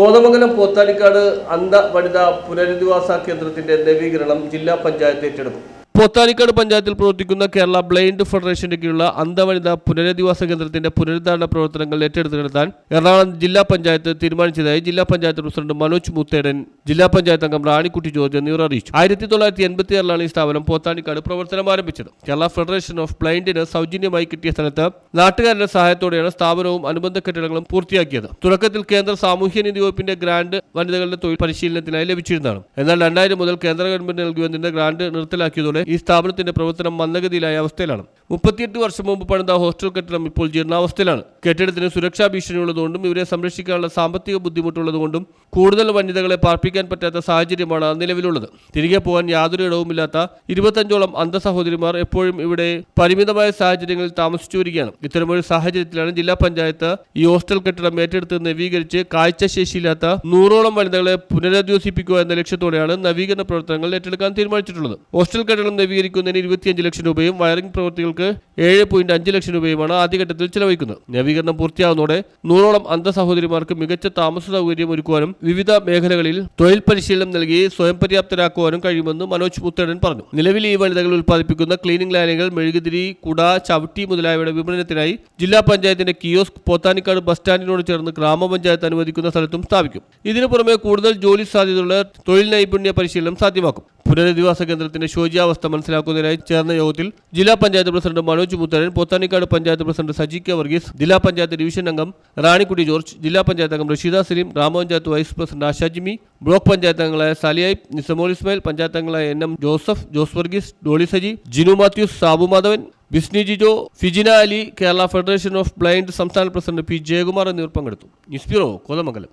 Kothamangalam Pothanicad അന്ധ വനിതാ പുനരധിവാസ കേന്ദ്രത്തിന്റെ നവീകരണം ജില്ലാ പഞ്ചായത്ത് ഏറ്റെടുക്കും പോത്താനിക്കാട് പഞ്ചായത്തിൽ പ്രവർത്തിക്കുന്ന കേരള ബ്ലൈൻഡ് ഫെഡറേഷന്റെ കീഴിലുള്ള അന്ധവനിത പുനരധിവാസ കേന്ദ്രത്തിന്റെ പുനരുദ്ധാരണ പ്രവർത്തനങ്ങൾ ഏറ്റെടുത്ത് നടത്താൻ എറണാകുളം ജില്ലാ പഞ്ചായത്ത് തീരുമാനിച്ചതായി ജില്ലാ പഞ്ചായത്ത് പ്രസിഡന്റ് മനോജ് മുത്തേടൻ ജില്ലാ പഞ്ചായത്ത് അംഗം റാണിക്കുട്ടി ജോർജ് എന്നിവർ അറിയിച്ചു. ആയിരത്തി തൊള്ളായിരത്തി എൺപത്തി ആറിലാണ് ഈ സ്ഥാപനം പോത്താനിക്കാട് പ്രവർത്തനം ആരംഭിച്ചത്. കേരള ഫെഡറേഷൻ ഓഫ് ബ്ലൈൻഡിന് സൗജന്യമായി കിട്ടിയ സ്ഥലത്ത് നാട്ടുകാരുടെ സഹായത്തോടെയാണ് സ്ഥാപനവും അനുബന്ധ കെട്ടിടങ്ങളും പൂർത്തിയാക്കിയത്. തുടക്കത്തിൽ കേന്ദ്ര സാമൂഹ്യനീതി വകുപ്പിന്റെ ഗ്രാന്റ് വനിതകളുടെ തൊഴിൽ പരിശീലനത്തിനായി ലഭിച്ചിരുന്നതാണ്. എന്നാൽ രണ്ടായിരം മുതൽ കേന്ദ്ര ഗവൺമെന്റ് നൽകി വന്നിരുന്ന ഗ്രാന്റ് നിർത്തലാക്കിയതോടെ ഈ സ്ഥാപനത്തിന്റെ പ്രവർത്തനം മന്ദഗതിയിലായ അവസ്ഥയിലാണ്. മുപ്പത്തിയെട്ട് വർഷം മുമ്പ് പണിത ഹോസ്റ്റൽ കെട്ടിടം ഇപ്പോൾ ജീർണാവസ്ഥയിലാണ്. കെട്ടിടത്തിന് സുരക്ഷാ ഭീഷണിയുള്ളതുകൊണ്ടും ഇവരെ സംരക്ഷിക്കാനുള്ള സാമ്പത്തിക ബുദ്ധിമുട്ടുള്ളതുകൊണ്ടും കൂടുതൽ വനിതകളെ പാർപ്പിക്കാൻ പറ്റാത്ത സാഹചര്യമാണ് നിലവിലുള്ളത്. തിരികെ പോകാൻ യാതൊരു ഇടവുമില്ലാത്ത ഇരുപത്തഞ്ചോളം അന്ധസഹോദരിമാർ എപ്പോഴും ഇവിടെ പരിമിതമായ സാഹചര്യങ്ങളിൽ താമസിച്ചു വരികയാണ്. ഇത്തരമൊരു സാഹചര്യത്തിലാണ് ജില്ലാ പഞ്ചായത്ത് ഈ ഹോസ്റ്റൽ കെട്ടിടം ഏറ്റെടുത്ത് നവീകരിച്ച് കാഴ്ചശേഷിയില്ലാത്ത നൂറോളം വനിതകളെ പുനരധിവസിപ്പിക്കുക എന്ന ലക്ഷ്യത്തോടെയാണ് നവീകരണ പ്രവർത്തനങ്ങൾ ഏറ്റെടുക്കാൻ തീരുമാനിച്ചിട്ടുള്ളത്. ഹോസ്റ്റൽ കെട്ടിടം നവീകരിക്കുന്നതിന് ഇരുപത്തിയഞ്ച് ലക്ഷം രൂപയും വയറിംഗ് പ്രവൃത്തികൾക്ക് ഏഴ് പോയിന്റ് അഞ്ച് ലക്ഷം രൂപയുമാണ് ആദ്യഘട്ടത്തിൽ ചെലവഴിക്കുന്നത്. നവീകരണം പൂർത്തിയാകുന്നതോടെ നൂറോളം അന്ധ സഹോദരിമാർക്ക് മികച്ച താമസ സൗകര്യം ഒരുക്കുവാനും വിവിധ മേഖലകളിൽ തൊഴിൽ പരിശീലനം നൽകി സ്വയം പര്യാപ്തരാക്കുവാനും കഴിയുമെന്ന് മനോജ് മുത്തേടൻ പറഞ്ഞു. നിലവിൽ ഈ വനിതകൾ ഉൽപ്പാദിപ്പിക്കുന്ന ക്ലീനിംഗ് ലൈനുകൾ മെഴുകുതിരി കുട ചവിട്ടി മുതലായവയുടെ വിപണനത്തിനായി ജില്ലാ പഞ്ചായത്തിന്റെ കിയോസ്ക് പോത്താനിക്കാട് ബസ് സ്റ്റാൻഡിനോട് ചേർന്ന് ഗ്രാമപഞ്ചായത്ത് അനുവദിക്കുന്ന സ്ഥലത്തും സ്ഥാപിക്കും. ഇതിനു പുറമെ കൂടുതൽ ജോലി സാധ്യതയുള്ള തൊഴിൽ നൈപുണ്യ പരിശീലനം സാധ്യമാക്കും. പുനരധിവാസ കേന്ദ്രത്തിന്റെ ശോച്യാവസ്ഥ മനസ്സിലാക്കുന്നതിനായി ചേർന്ന യോഗത്തിൽ ജില്ലാ panchayat president Manoj Mutharan Pothanicad panchayat president Saji K Varghese ജില്ലാ പഞ്ചായത്ത് ഡിവിഷൻ അംഗം റാണിക്കുട്ടി ജോർജ് ജില്ലാ പഞ്ചായത്ത് അംഗം റഷീദ സലീം ഗ്രാമപഞ്ചായത്ത് vice president Ashajimi block panchayat അംഗങ്ങളായ സാലിയായി നിസമോൾ ഇസ്മായിൽ പഞ്ചായത്ത് അംഗങ്ങളായ N M Joseph Jose Varghese Dolly Saji Jinu Mathews Sabu Madhavan Bisni Jijo Fijina Ali Kerala federation of blind സംസ്ഥാന president P Jayakumar എന്നിവർ പങ്കെടുത്തു. ന്യൂസ് കോതമംഗലം.